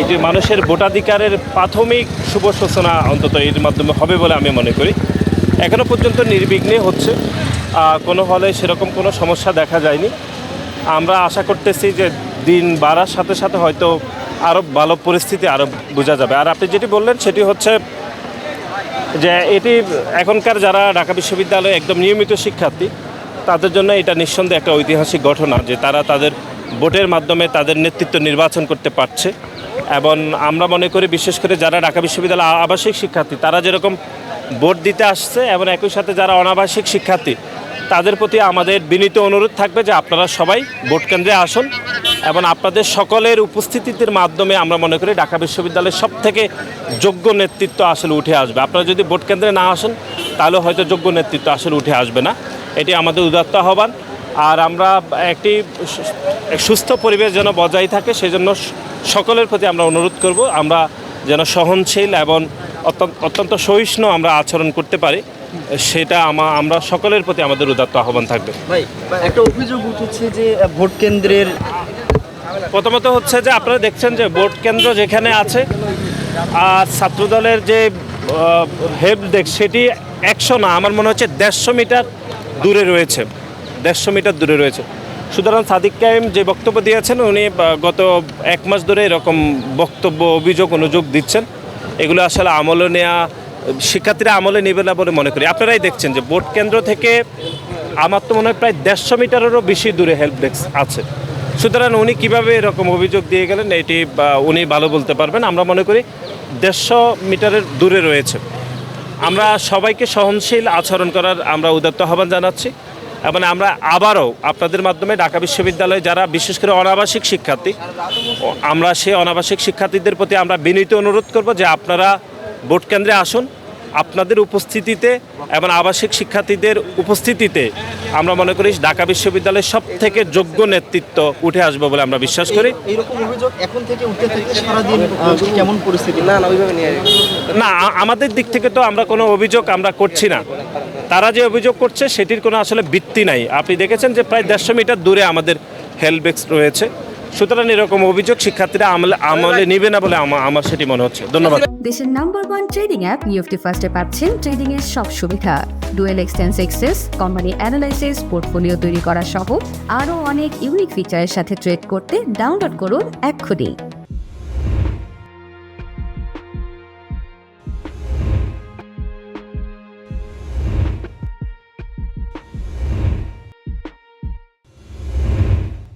এই যে মানুষের ভোটাধিকারের প্রাথমিক শুভ সূচনা অন্তত এর মাধ্যমে হবে বলে আমি মনে করি। এখনও পর্যন্ত নির্বিঘ্নে হচ্ছে। কোনো হলে সেরকম কোনো সমস্যা দেখা যায়নি। আমরা আশা করতেছি যে দিন বাড়ার সাথে সাথে হয়তো আরও ভালো পরিস্থিতি আরও বোঝা যাবে। আর আপনি যেটি বললেন সেটি হচ্ছে যে এটি এখনকার যারা ঢাকা বিশ্ববিদ্যালয়ে একদম নিয়মিত শিক্ষার্থী, তাদের জন্য এটা নিঃসন্দেহে একটা ঐতিহাসিক ঘটনা যে তারা তাদের ভোটের মাধ্যমে তাদের নেতৃত্ব নির্বাচন করতে পারছে। এবং আমরা মনে করি, বিশেষ করে যারা ঢাকা বিশ্ববিদ্যালয় আবাসিক শিক্ষার্থী, তারা যেরকম ভোট দিতে আসছে এবং একই সাথে যারা অনাবাসিক শিক্ষার্থী, তাদের প্রতি আমাদের বিনীত অনুরোধ থাকবে যে আপনারা সবাই ভোট কেন্দ্রে আসুন এবং আপনাদের সকলের উপস্থিতির মাধ্যমে আমরা মনে করি ঢাকা বিশ্ববিদ্যালয়ের সব থেকে যোগ্য নেতৃত্ব আসলে উঠে আসবে। আপনারা যদি ভোট কেন্দ্রে না আসেন, তাহলে হয়তো যোগ্য নেতৃত্ব আসলে উঠে আসবে না। এটি আমাদের উদাত্ত আহ্বান। আর আমরা একটি সুস্থ পরিবেশ যেন বজায় থাকে সেজন্য সকলের প্রতি আমরা অনুরোধ করব আমরা যেন সহনশীল এবং অত্যন্ত সহিষ্ণু আমরা আচরণ করতে পারি সেটা আমা- আমরা সকলের প্রতি আমাদের উদাত্ত আহ্বান থাকবে। ভাই একটা অভিযোগ উঠেছে যে ভোট কেন্দ্রের প্রথমত হচ্ছে যে আপনারা দেখছেন যে ভোট কেন্দ্র যেখানে আছে আর ছাত্রদলের যে হেল্প ডেস্ক সেটি একশো না আমার মনে হচ্ছে দেড়শো মিটার দূরে রয়েছে। দেড়শো মিটার দূরে রয়েছে। সুতরাং সাদিক কাইম যে বক্তব্য দিয়েছেন, উনি গত এক মাস ধরে এরকম বক্তব্য, অভিযোগ, অনুযোগ দিচ্ছেন। এগুলো আসলে আমলে নেওয়া শিক্ষার্থীরা আমলে নেবে না বলে মনে করি। আপনারাই দেখছেন যে ভোট কেন্দ্র থেকে আমার তো মনে হয় প্রায় দেড়শো মিটারেরও বেশি দূরে হেল্প ডেস্ক আছে। সুতরাং উনি কীভাবে এরকম অভিযোগ দিয়ে গেলেন, এটি উনি ভালো বলতে পারবেন। আমরা মনে করি দেড়শো মিটারের দূরে রয়েছে। আমরা সবাইকে সহনশীল আচরণ করার আমরা উদাত্ত আহ্বান জানাচ্ছি। এবং আমরা আবারও আপনাদের মাধ্যমে ঢাকা বিশ্ববিদ্যালয়ে যারা বিশেষ করে অনাবাসিক শিক্ষার্থী আমরা সেই অনাবাসিক শিক্ষার্থীদের প্রতি আমরা বিনীত অনুরোধ করব যে আপনারা ভোট কেন্দ্রে আসুন আপনাদের উপস্থিতিতে এবং আবাসিক শিক্ষার্থীদের উপস্থিতিতে আমরা মনে করি ঢাকা বিশ্ববিদ্যালয়ের সব থেকে যোগ্য নেতৃত্ব উঠে আসবে বলে আমরা বিশ্বাস করি। না না ওইভাবে নিয়ে না আ- আমাদের দিক থেকে তো আমরা কোনো অভিযোগ আমরা করছি না। তারা যে অভিযোগ করছে, সেটির কোনো আসলে ভিত্তি নাই। আপনি দেখেছেন যে প্রায় দেড়শো মিটার দূরে আমাদের হেলবেক্স রয়েছে। সুতরাং এরকম অভিযোগ শিক্ষার্থীরা আমলে আমলে নিবে না বলে আমা- আমার সেটি মনে হচ্ছে। ধন্যবাদ। দেশের নাম্বার ওয়ান ট্রেডিং অ্যাপ নিউফটি ফার্স্টে পাচ্ছেন ট্রেডিং এর সব সুবিধা। ডুয়েল এক্সটেন্স এক্সেস কোম্পানি অ্যানালাইসিস পোর্টফোলিও তৈরি করা সহ আরও অনেক ইউনিক ফিচারের সাথে ট্রেড করতে ডাউনলোড করুন এক্ষুনি।